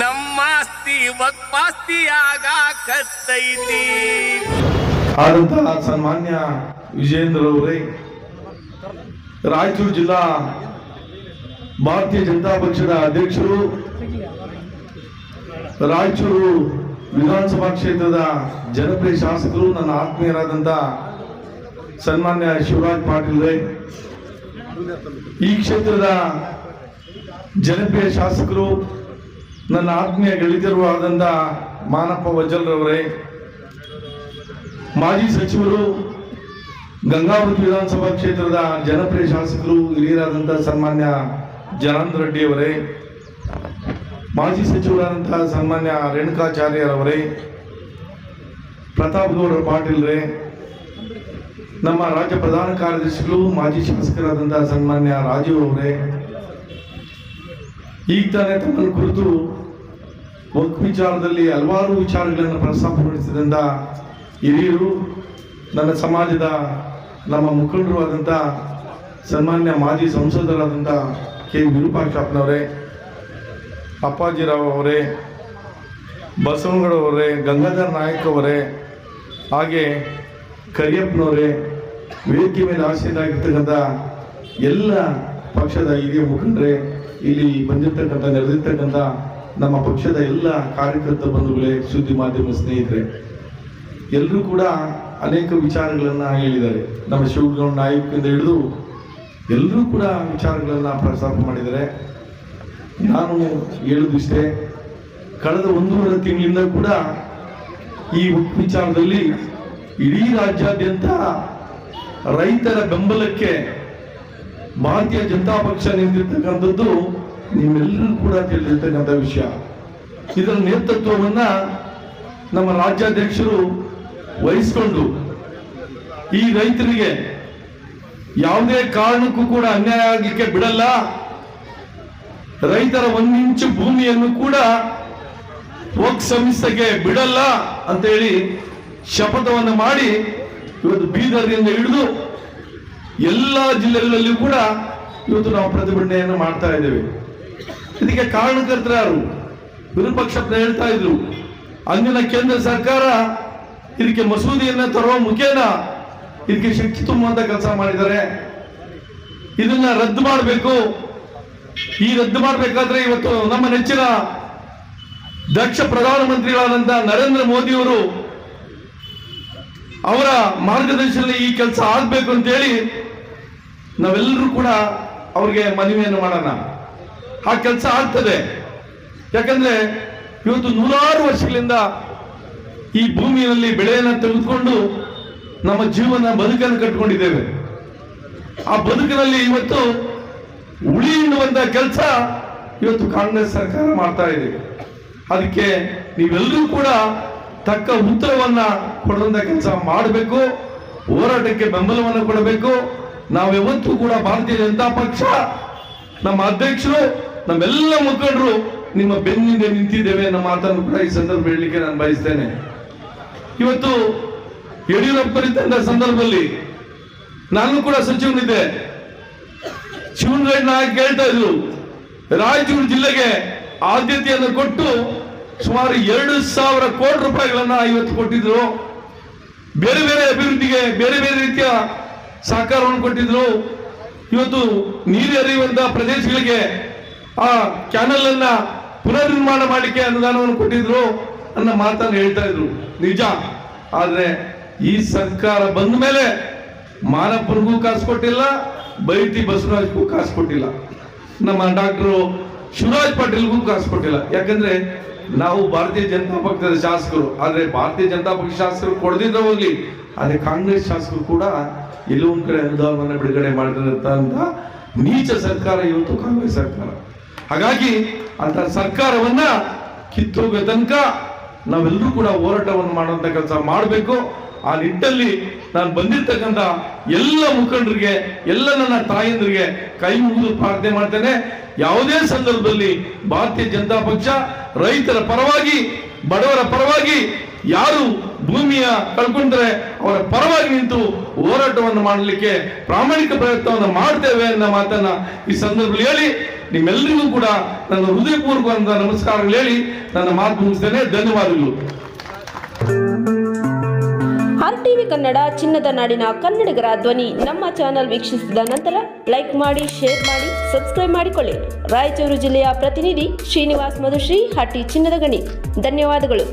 ನಮ್ಮಾಸ್ತಿ ವಕ್ಪಾಸ್ತಿ ಆಗಾಕತ್ತೈತಿ ಆದಂತಹ ಸನ್ಮಾನ್ಯ ವಿಜೇಂದ್ರ ಅವರೇ, ರಾಯಚೂರು ಜಿಲ್ಲಾ ಭಾರತೀಯ ಜನತಾ ಪಕ್ಷದ ಅಧ್ಯಕ್ಷರು, ರಾಯಚೂರು ವಿಧಾನಸಭಾ ಕ್ಷೇತ್ರದ ಜನಪ್ರಿಯ ಶಾಸಕರು, ನನ್ನ ಆತ್ಮೀಯರಾದಂತ ಸನ್ಮಾನ್ಯ ಶಿವರಾಜ್ ಪಾಟೀಲ್ ರೇ. ಈ ಕ್ಷೇತ್ರದ ಜನಪ್ರಿಯ ಶಾಸಕರು ನನ್ನ ಆತ್ಮೀಯ ಗೆಳೆತರು ಆದಂಥ ಮಾನಪ್ಪ ವಜ್ಜಲ್ರವರೇ, ಮಾಜಿ ಸಚಿವರು ಗಂಗಾವತಿ ವಿಧಾನಸಭಾ ಕ್ಷೇತ್ರದ ಜನಪ್ರಿಯ ಶಾಸಕರು ಹಿರಿಯರಾದಂಥ ಸನ್ಮಾನ್ಯ ಜನಾಂದ್ ರೆಡ್ಡಿಯವರೇ, ಮಾಜಿ ಸಚಿವರಾದಂತಹ ಸನ್ಮಾನ್ಯ ರೇಣುಕಾಚಾರ್ಯರವರೇ, ಪ್ರತಾಪ್ ಗೌಡ ಪಾಟೀಲ್ ರೇ ನಮ್ಮ ರಾಜ್ಯ ಪ್ರಧಾನ ಕಾರ್ಯದರ್ಶಿಗಳು, ಮಾಜಿ ಶಾಸಕರಾದಂತಹ ಸನ್ಮಾನ್ಯ ರಾಜೀವ್ ಅವರೇ ಈಗ ತಾನೇ ತಮ್ಮನ್ನು ಕುರಿತು ವಕ್ ವಿಚಾರದಲ್ಲಿ ಹಲವಾರು ವಿಚಾರಗಳನ್ನು ಪ್ರಸ್ತಾಪಗೊಳಿಸಿದಂಥ ಹಿರಿಯರು, ನನ್ನ ಸಮಾಜದ ನಮ್ಮ ಮುಖಂಡರು ಆದಂಥ ಸನ್ಮಾನ್ಯ ಮಾಜಿ ಸಂಸದರಾದಂಥ ಕೆ. ವಿರೂಪಾಕ್ಷಪ್ಪನವರೇ ಅಪ್ಪಾಜಿರಾವ್ ಅವರೇ, ಬಸವನಗೌಡ ಅವರೇ, ಗಂಗಾಧರ್ ನಾಯಕ್ ಅವರೇ, ಹಾಗೆ ಕರಿಯಪ್ಪನವರೇ, ವೇದಿಕೆ ಮೇಲೆ ಆಸೀನಾಗಿರ್ತಕ್ಕಂಥ ಎಲ್ಲ ಪಕ್ಷದ ಹಿರಿಯ ಮುಖಂಡರೇ, ಇಲ್ಲಿ ಬಂದಿರತಕ್ಕಂಥ ನೆರೆದಿರ್ತಕ್ಕಂಥ ನಮ್ಮ ಪಕ್ಷದ ಎಲ್ಲ ಕಾರ್ಯಕರ್ತ ಬಂಧುಗಳೇ, ಸುದ್ದಿ ಮಾಧ್ಯಮ ಸ್ನೇಹಿತರೆ ಎಲ್ಲರೂ ಕೂಡ ಅನೇಕ ವಿಚಾರಗಳನ್ನು ಹೇಳಿದ್ದಾರೆ. ನಮ್ಮ ಶಿವಗೌಡ ನಾಯಕರಿಂದ ಹಿಡಿದು ಎಲ್ಲರೂ ಕೂಡ ವಿಚಾರಗಳನ್ನು ಪ್ರಸ್ತಾಪ ಮಾಡಿದ್ದಾರೆ. ನಾನು ಹೇಳುದಿಷ್ಟೇ ಕಳೆದ ಒಂದೂವರೆ ತಿಂಗಳಿಂದ ಕೂಡ ಈ ವಿಚಾರದಲ್ಲಿ ಇಡೀ ರಾಜ್ಯಾದ್ಯಂತ ರೈತರ ಬೆಂಬಲಕ್ಕೆ ಭಾರತೀಯ ಜನತಾ ಪಕ್ಷ ನಿಂತಿರ್ತಕ್ಕಂಥದ್ದು ನಿಮ್ಮೆಲ್ಲರೂ ಕೂಡ ತಿಳಿದಿರ್ತಕ್ಕಂಥ ವಿಷಯ. ಇದರ ನೇತೃತ್ವವನ್ನ ನಮ್ಮ ರಾಜ್ಯಾಧ್ಯಕ್ಷರು ವಹಿಸಿಕೊಂಡು ಈ ರೈತರಿಗೆ ಯಾವುದೇ ಕಾರಣಕ್ಕೂ ಕೂಡ ಅನ್ಯಾಯ ಆಗಲಿಕ್ಕೆ ಬಿಡಲ್ಲ. ರೈತರ ಒಂದಿಂಚು ಭೂಮಿಯನ್ನು ಕೂಡ ವಕ್ ಸಂಸ್ಥೆಗೆ ಬಿಡಲ್ಲ ಅಂತೇಳಿ ಶಪಥವನ್ನು ಮಾಡಿ ಇವತ್ತು ಬೀದರ್ನಿಂದ ಹಿಡಿದು ಎಲ್ಲ ಜಿಲ್ಲೆಗಳಲ್ಲಿ ಕೂಡ ಇವತ್ತು ನಾವು ಪ್ರತಿಭಟನೆಯನ್ನು ಮಾಡ್ತಾ ಇದ್ದೇವೆ. ಇದಕ್ಕೆ ಕಾರಣಕರ್ತರು ಯಾರು? ವಿರೂಪಕ್ಷ ಹೇಳ್ತಾ ಇದ್ರು, ಅಂದಿನ ಕೇಂದ್ರ ಸರ್ಕಾರ ಇದಕ್ಕೆ ಮಸೂದೆಯನ್ನು ತರುವ ಮುಖೇನ ಇದಕ್ಕೆ ಶಕ್ತಿ ತುಂಬುವಂತ ಕೆಲಸ ಮಾಡಿದ್ದಾರೆ. ಇದನ್ನ ರದ್ದು ಮಾಡಬೇಕು. ಈ ರದ್ದು ಮಾಡಬೇಕಾದ್ರೆ ಇವತ್ತು ನಮ್ಮ ನೆಚ್ಚಿನ ದಕ್ಷ ಪ್ರಧಾನಮಂತ್ರಿಗಳಾದಂತ ನರೇಂದ್ರ ಮೋದಿಯವರು ಅವರ ಮಾರ್ಗದರ್ಶನದಲ್ಲಿ ಈ ಕೆಲಸ ಆಗ್ಬೇಕು ಅಂತೇಳಿ ನಾವೆಲ್ಲರೂ ಕೂಡ ಅವ್ರಿಗೆ ಮನವಿಯನ್ನು ಮಾಡೋಣ. ಆ ಕೆಲಸ ಆಗ್ತದೆ. ಯಾಕಂದ್ರೆ ಇವತ್ತು ನೂರಾರು ವರ್ಷಗಳಿಂದ ಈ ಭೂಮಿಯಲ್ಲಿ ಬೆಳೆಯನ್ನು ತೆಗೆದುಕೊಂಡು ನಮ್ಮ ಜೀವನ ಬದುಕನ್ನು ಕಟ್ಕೊಂಡಿದ್ದೇವೆ. ಆ ಬದುಕಿನಲ್ಲಿ ಇವತ್ತು ಉಳಿ ಎನ್ನುವಂತ ಕೆಲಸ ಇವತ್ತು ಕಾಂಗ್ರೆಸ್ ಸರ್ಕಾರ ಮಾಡ್ತಾ ಇದೆ. ಅದಕ್ಕೆ ನೀವೆಲ್ಲರೂ ಕೂಡ ತಕ್ಕ ಉತ್ತರವನ್ನ ಕೊಡುವಂತ ಕೆಲಸ ಮಾಡಬೇಕು, ಹೋರಾಟಕ್ಕೆ ಬೆಂಬಲವನ್ನು ಕೊಡಬೇಕು. ನಾವ್ಯಾವತ್ತೂ ಕೂಡ ಭಾರತೀಯ ಜನತಾ ಪಕ್ಷ, ನಮ್ಮ ಅಧ್ಯಕ್ಷರು ನಮ್ಮೆಲ್ಲ ಮುಖಂಡರು ನಿಮ್ಮ ಬೆನ್ನಿಂದೆ ನಿಂತಿದ್ದೇವೆ, ನಮ್ಮ ಮಾತನ್ನು ಕೂಡ ಈ ಸಂದರ್ಭ ಹೇಳಲಿಕ್ಕೆ ನಾನು ಬಯಸ್ತೇನೆ. ಇವತ್ತು ಯಡಿಯೂರಪ್ಪರಿದ್ದಂತ ಸಂದರ್ಭದಲ್ಲಿ ನಾನು ಕೂಡ ಸಚಿವನಿದ್ದೆ. ಶಿವನಗೌಡ ನಾಯಕ್ ಹೇಳ್ತಾ ಇದ್ರು, ರಾಯಚೂರು ಜಿಲ್ಲೆಗೆ ಆದ್ಯತೆಯನ್ನು ಕೊಟ್ಟು ಸುಮಾರು ಎರಡು ಸಾವಿರ ಕೋಟಿ ರೂಪಾಯಿಗಳನ್ನ ಇವತ್ತು ಕೊಟ್ಟಿದ್ರು. ಬೇರೆ ಬೇರೆ ಅಭಿವೃದ್ಧಿಗೆ ಬೇರೆ ಬೇರೆ ರೀತಿಯ ಸಹಕಾರವನ್ನು ಕೊಟ್ಟಿದ್ರು. ಇವತ್ತು ನೀರು ಹರಿಯುವಂತಹ ಪ್ರದೇಶಗಳಿಗೆ ಆ ಚಾನೆಲ್ ಅನ್ನ ಪುನರ್ನಿರ್ಮಾಣ ಮಾಡಲಿಕ್ಕೆ ಅನುದಾನವನ್ನು ಕೊಟ್ಟಿದ್ರು ಅನ್ನೋ ಮಾತನ್ನು ಹೇಳ್ತಾ ಇದ್ರು. ನಿಜ. ಆದರೆ ಈ ಸರ್ಕಾರ ಬಂದ ಮೇಲೆ ಮಾನಪ್ಪನಿಗೂ ಕಾಸು ಕೊಟ್ಟಿಲ್ಲ, ಬೈಟಿ ಬಸವರಾಜ್ಗೂ ಕಾಸು ಕೊಟ್ಟಿಲ್ಲ. ನಮ್ಮ ಡಾಕ್ಟರ್ ಶಿವರಾಜ್ ಪಾಟೀಲ್ಗೂ ಕಾಸು ಕೊಟ್ಟಿಲ್ಲ. ಯಾಕಂದ್ರೆ ನಾವು ಭಾರತೀಯ ಜನತಾ ಪಕ್ಷದ ಶಾಸಕರು. ಆದರೆ ಭಾರತೀಯ ಜನತಾ ಪಕ್ಷ ಶಾಸಕರು ಕೊಡದಿದ್ರೆ ಹೋಗ್ಲಿ. ಆದರೆ ಕಾಂಗ್ರೆಸ್ ಶಾಸಕರು ಕೂಡ ಎಲ್ಲೋ ಕಡೆ ಅನುದಾನವನ್ನು ಬಿಡುಗಡೆ ಮಾಡಿದಂತ ನೀಚ ಸರ್ಕಾರ, ಇವತ್ತು ಕಾಂಗ್ರೆಸ್ ಸರ್ಕಾರ. ಹಾಗಾಗಿ ಅಂತ ಸರ್ಕಾರವನ್ನ ಕಿತ್ತೋಗ ತನಕ ನಾವೆಲ್ಲರೂ ಕೂಡ ಹೋರಾಟವನ್ನು ಮಾಡುವಂತ ಕೆಲಸ ಮಾಡಬೇಕು. ಆ ನಿಟ್ಟಲ್ಲಿ ನಾನು ಬಂದಿರ್ತಕ್ಕಂಥ ಎಲ್ಲ ಮುಖಂಡರಿಗೆ, ಎಲ್ಲ ನನ್ನ ತಾಯಂದ್ರಿಗೆ ಕೈ ಮುಗಿದು ಪ್ರಾರ್ಥನೆ ಮಾಡ್ತೇನೆ. ಯಾವುದೇ ಸಂದರ್ಭದಲ್ಲಿ ಭಾರತೀಯ ಜನತಾ ಪಕ್ಷ ರೈತರ ಪರವಾಗಿ, ಬಡವರ ಪರವಾಗಿ, ಯಾರು ಭೂಮಿಯ ಕಳ್ಕೊಂಡ್ರೆ ಅವರ ಪರವಾಗಿ ನಿಂತು ಹೋರಾಟವನ್ನು ಮಾಡಲಿಕ್ಕೆ ಪ್ರಾಮಾಣಿಕ ಪ್ರಯತ್ನವನ್ನು ಮಾಡ್ತೇವೆ ಅನ್ನೋ ಮಾತನ್ನ ಈ ಸಂದರ್ಭದಲ್ಲಿ ಹೇಳಿ. ನಿಮ್ಮೆಲ್ಲರಿಗೂ ಕೂಡ ನನ್ನ ಹೃದಯಪೂರ್ವಕವಾದ ನಮಸ್ಕಾರಗಳು ಹೇಳಿ ನನ್ನ ಮಾತು ಮುಗಿಸ್ತೇನೆ. ಧನ್ಯವಾದಗಳು. ಆರ್ ಟಿವಿ ಕನ್ನಡ, ಚಿನ್ನದ ನಾಡಿನ ಕನ್ನಡಿಗರ ಧ್ವನಿ ನಮ್ಮ ಚಾನೆಲ್ ವೀಕ್ಷಿಸಿದ ನಂತರ ಲೈಕ್ ಮಾಡಿ, ಶೇರ್ ಮಾಡಿ, ಸಬ್ಸ್ಕ್ರೈಬ್ ಮಾಡಿಕೊಳ್ಳಿ. ರಾಯಚೂರು ಜಿಲ್ಲೆಯ ಪ್ರತಿನಿಧಿ ಶ್ರೀನಿವಾಸ್ ಮಧುಶ್ರೀ ಹಟ್ಟಿ ಚಿನ್ನದ ಗಣಿ. ಧನ್ಯವಾದಗಳು.